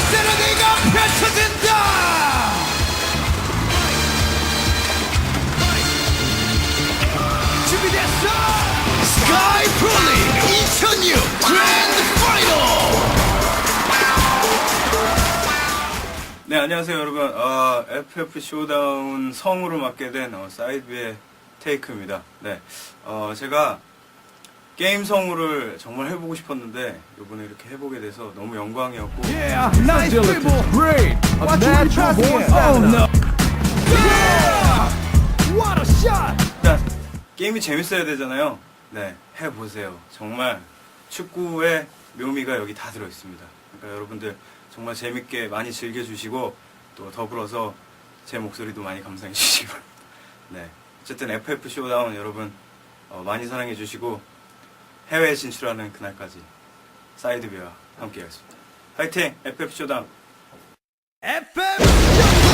세레네가 펼쳐진다. 준비됐어? 스카이 프로리 2006 그랜드 파이널 네 안녕하세요 여러분. 아, 어, FF 쇼다운 성으로 맡게 된 어, 사이드의 테이크입니다. 네 어, 제가 게임 성우를 정말 해보고 싶었는데, 이번에 이렇게 해보게 돼서 너무 영광이었고, Yeah, nice dribble. Great. A natural born Oh no. Yeah! What a shot. 일단, 게임이 재밌어야 되잖아요. 네. 해보세요. 정말 축구의 묘미가 여기 다 들어있습니다. 그러니까 여러분들 정말 재밌게 많이 즐겨주시고, 또 더불어서 제 목소리도 많이 감상해 주시기 바랍니다. 네. 어쨌든 FF 쇼다운 여러분, 어, 많이 사랑해 주시고, 해외에 진출하는 그날까지 사이드비와 함께 하겠습니다. 파이팅! FF 쇼다운! FM.